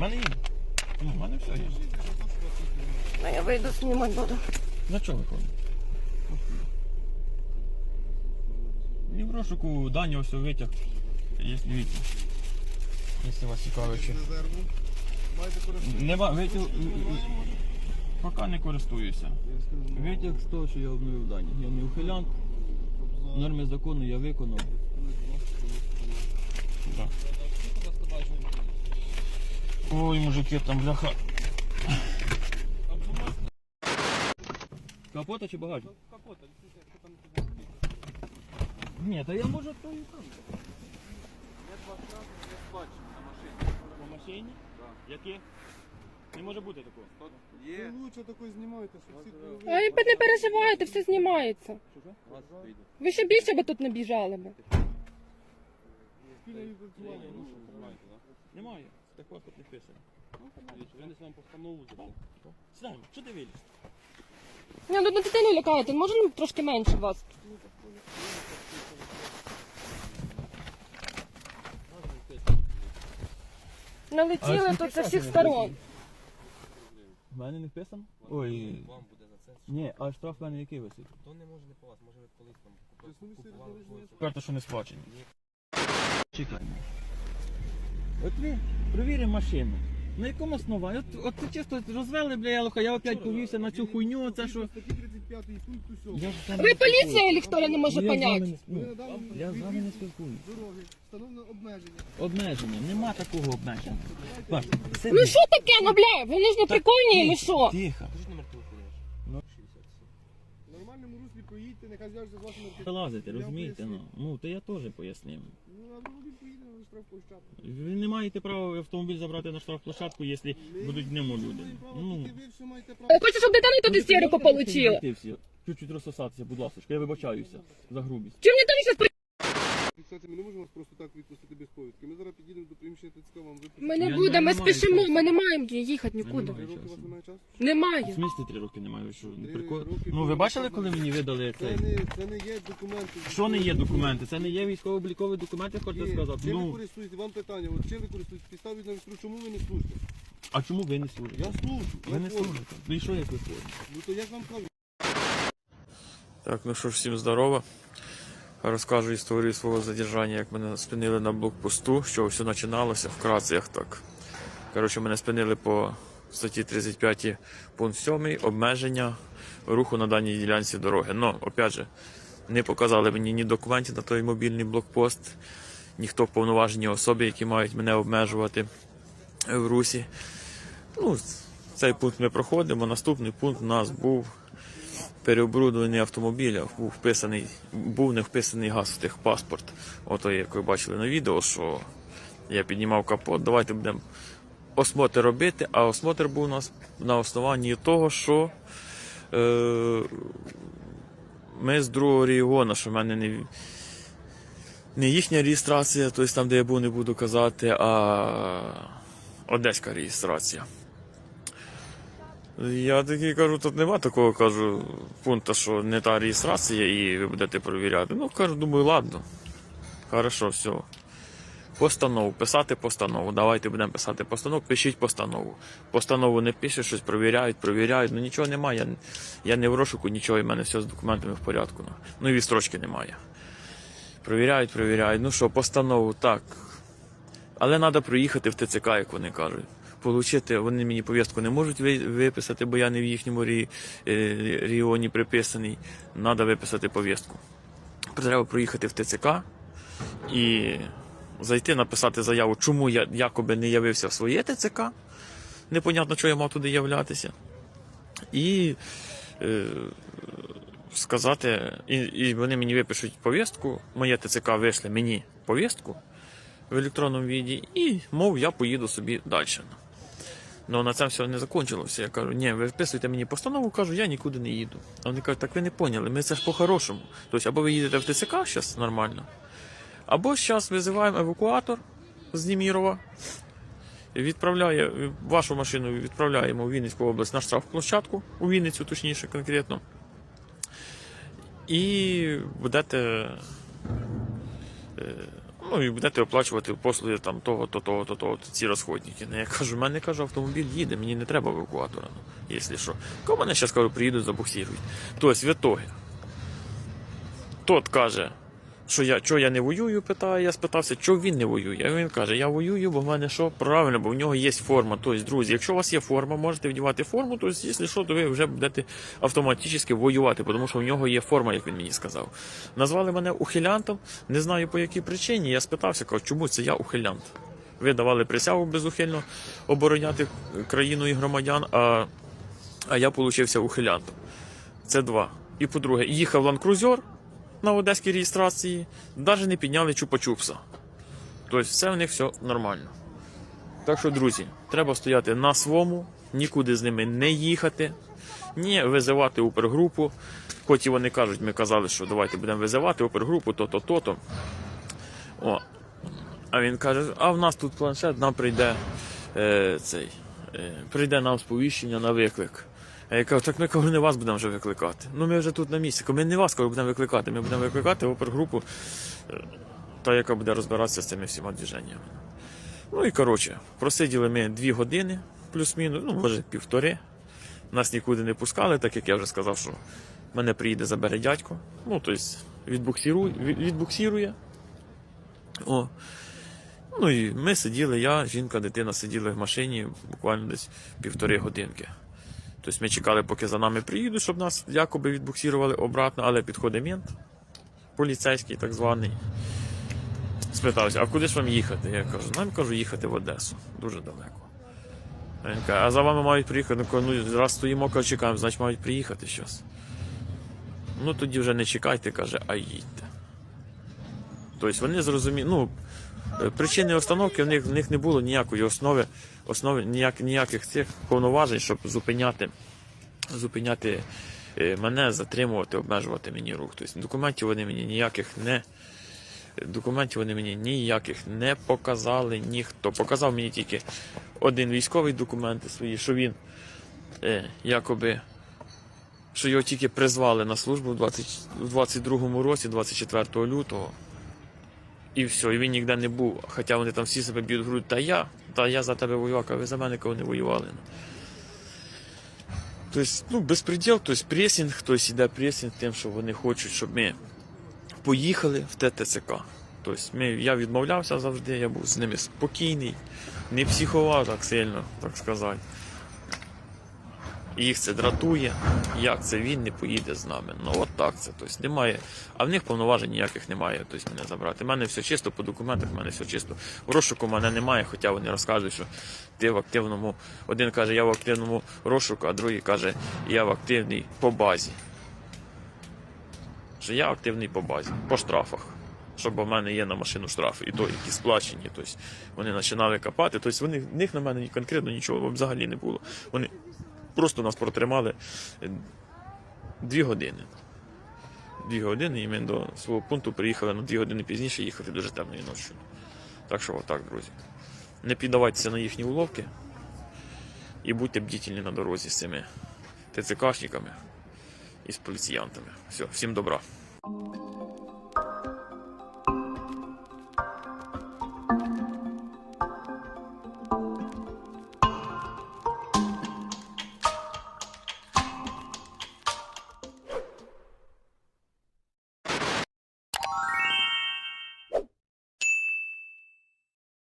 У мене є. Ну, в мене все є. А я вийду знімати буду. На чого виходить? І в розшуку дані ось витяг. Є дивіться. Якщо вас цікавить. чи- резерву. Маєте користуватися. Нема, витяг. Поки не користуюся. Витяг з того, що я обновив дані. Я не ухилянт, норми закону я виконав. Ой, мужики, там бляха. Капота чи багажник? Капота, що там Ні, та я можу то і там. Я два рази не бачив на машині. По машині? Яке? Не може бути такого. Є. Ви лучше такой знімайте, щоб всі А ви не переживайте, все знімається. Ви ще більше би тут не біжали би. відпрацювання. Немає. Так паспорт не пише. Винес вам постанову за це. Сідаємо, що ти виліз? Ні, ну на дитину лякаєте, може ну, трошки менше вас. Налетіли тут з скільки усіх штрафів сторон. В мене не вписано? Ой. Вам буде за це. Ні, а штраф в мене який висить? То не може не по вас, може ви колись там ну, купували. Карта, що не сплачені. Чекаємо. От ви перевіримо машину. На якому основанні? От, от ти чисто розвели, бля, ялуха, я опять повівся на цю хуйню, це що. Статті 35 пункту 7. Я ж з Ви не поліція, чи хто я не можу я з вами поняти? Я з вами не спілкуюсь. Дороги, встановлено обмеження. Обмеження, нема такого обмеження. Бач, це Ну що таке, ну бля, вони ж не прикольні, чи що? Тихо. Скажіть номер телефону ваш. 67. В руслі нехай зв'яжеться з вашими Вилазите, Я розумієте? Ну, ну то я теж пояснив. Ну, а ви поїде на штрафплощадку. Ви не маєте права автомобіль забрати на штрафплощадку, якщо будуть в ньому люди. Ну, ви все маєте право. Хочу, щоб дитина тут істерику отримала. Всі Чуть-чуть розсосатися, будь ласка, я вибачаюся за грубість. Чим мені то зараз Кстати, ми не можемо вас просто так відпустити без повідки. Ми зараз підійдемо до приміщення ТЦК, вам випустимо. Ми не Я будемо, ми маю спішимо, часу. ми не маємо їхати нікуди. Три Немає роки у вас часу. немає часу? В Немає. смислі три роки немає, ви що не Три прикол? роки Ну ви бачили, коли мені видали Це цей? не, це не є документи. Що не є документи? Це не є військово-облікові документи, хочете сказати? Чим ви Ну, користуєтесь? Вам питання, от чим ви користуєтесь? Підстав від навіть чому ви не служите? а чому ви не служите? Я служу. Ви я не служу. служите. Ну і що як ви служите? Ну то як вам кажу? Так, ну що ж, всім здорово. Розкажу історію свого задержання, як мене спинили на блокпосту, що все починалося вкратце, як так. Коротше, мене спинили по статті 35 пункт 7 обмеження руху на даній ділянці дороги. Ну, опять же, не показали мені ні документів на той мобільний блокпост, ніхто повноважені особи, які мають мене обмежувати в русі. Ну, цей пункт ми проходимо. Наступний пункт у нас був переоборудований автомобіля, був вписаний, був не вписаний газ в техпаспорт. Ото, як ви бачили на відео, що я піднімав капот, давайте будемо осмотр робити, а осмотр був у нас на основанні того, що е, ми з другого регіону, що в мене не, не їхня реєстрація, тобто там, де я був, не буду казати, а одеська реєстрація. Я такий кажу, тут нема такого кажу пункту, що не та реєстрація і ви будете перевіряти. Ну, кажу, думаю, ладно. Хорошо, все. Постанову, писати постанову. Давайте будемо писати постанову, пишіть постанову. Постанову не пишуть, щось провіряють, провіряють. Ну нічого немає. Я, я не в розшуку, нічого, і в мене все з документами в порядку. Ну, ну і відстрочки немає. Провіряють, провіряють. Ну що, постанову, так. Але треба проїхати в ТЦК, як вони кажуть. Получити, вони мені повістку не можуть виписати, бо я не в їхньому регіоні приписаний. Треба виписати повістку. Треба проїхати в ТЦК і зайти, написати заяву, чому я якоби не явився в своє ТЦК. Непонятно, що я мав туди являтися. І е, сказати, і, і вони мені випишуть повістку, моє ТЦК вийшли мені повістку в електронному віді, і мов я поїду собі далі. Ну на це все не закінчилося. Я кажу, ні, ви вписуйте мені постанову, кажу, я нікуди не їду. А вони кажуть, так ви не поняли, ми це ж по-хорошому. Тобто, або ви їдете в ТЦК зараз нормально, або зараз визиваємо евакуатор з Німірова, відправляє вашу машину відправляємо в Вінницьку область на штрафплощадку, у Вінницю, точніше, конкретно. І будете. Ну і будете оплачувати послуги там того, то, того, то, того, ці розходники. Ну, я кажу, в мене кажу, автомобіль їде, мені не треба евакуатора, ну, якщо що. Ко мене зараз кажу, приїдуть, забуксірують. Тобто, в ітогі, тот каже, що я, що я не воюю, питає, я спитався, що він не воює. Він каже, я воюю, бо в мене що? Правильно, бо в нього є форма. Тобто, друзі, якщо у вас є форма, можете вдівати форму, то якщо що, то ви вже будете автоматично воювати, тому що в нього є форма, як він мені сказав. Назвали мене ухилянтом, не знаю по якій причині. Я спитався, кажу, чому це я ухилянт? Ви давали присягу безухильно обороняти країну і громадян, а, а я получився ухилянтом. Це два. І по-друге, їхав ланкрузер на одеській реєстрації, навіть не підняли чупа-чупса. Тобто все в них все нормально. Так що, друзі, треба стояти на своєму, нікуди з ними не їхати, ні визивати опергрупу. Хоч і вони кажуть, ми казали, що давайте будемо визивати опергрупу, то-то, то-то. О. А він каже, а в нас тут планшет, нам прийде е, цей, е, прийде нам сповіщення на виклик. А я кажу, так ми кажу, не вас будемо вже викликати. Ну ми вже тут на місці. Ми не вас кажу, будемо викликати. Ми будемо викликати опергрупу, е, та яка буде розбиратися з цими всіма движеннями. Ну і коротше, просиділи ми дві години, плюс-мінус, ну може півтори. Нас нікуди не пускали, так як я вже сказав, що мене приїде забере дядько. Ну, тобто відбуксирує, від- відбуксирує. О. Ну і ми сиділи, я, жінка, дитина сиділи в машині буквально десь півтори годинки. Тобто ми чекали, поки за нами приїдуть, щоб нас якоби відбуксирували обратно, але підходить мент, поліцейський так званий. Спитався, а куди ж вам їхати? Я кажу, нам кажу, їхати в Одесу. Дуже далеко. Він каже, а за вами мають приїхати. Ну, ну раз стоїмо, кажу, чекаємо, значить мають приїхати щось. Ну тоді вже не чекайте, каже, а їдьте. Тобто вони зрозуміли, ну, причини остановки в них, в них не було ніякої основи, основи ніяк, ніяких цих повноважень, щоб зупиняти, зупиняти е, мене, затримувати, обмежувати мені рух. Тобто документів вони мені ніяких не. Документів вони мені ніяких не показали ніхто. Показав мені тільки один військовий документ свої, що він е, якоби що його тільки призвали на службу в 20 в 22-му році, 24 лютого. І все, і він ніде не був. Хоча вони там всі себе б'ють в грудь, та я, та я за тебе воював, а ви за мене кого не воювали. Ну. Тобто, ну, безпреділ, тобто пресінг, хтось іде пресінг тим, що вони хочуть, щоб ми поїхали в ТТЦК. Тобто ми, я відмовлявся завжди, я був з ними спокійний, не психував так сильно, так сказати. Їх це дратує, як це він не поїде з нами. Ну от так це. Тобто немає. А в них повноважень ніяких немає, тобто мене забрати. У мене все чисто по документах, в мене все чисто. В розшуку мене немає, хоча вони розказують, що ти в активному. Один каже, я в активному розшуку, а другий каже, я в активній по базі. Що я активний по базі, по штрафах. Щоб у мене є на машину штрафи, і то, які сплачені. Тобто вони починали копати. Тобто вони, в них на мене конкретно нічого взагалі не було. Вони просто нас протримали е, дві години. Дві години, і ми до свого пункту приїхали на дві години пізніше їхати дуже темною ночі. Так що отак, друзі. Не піддавайтеся на їхні уловки і будьте бдительні на дорозі з цими ТЦКшниками і з поліціянтами. Все, всім добра.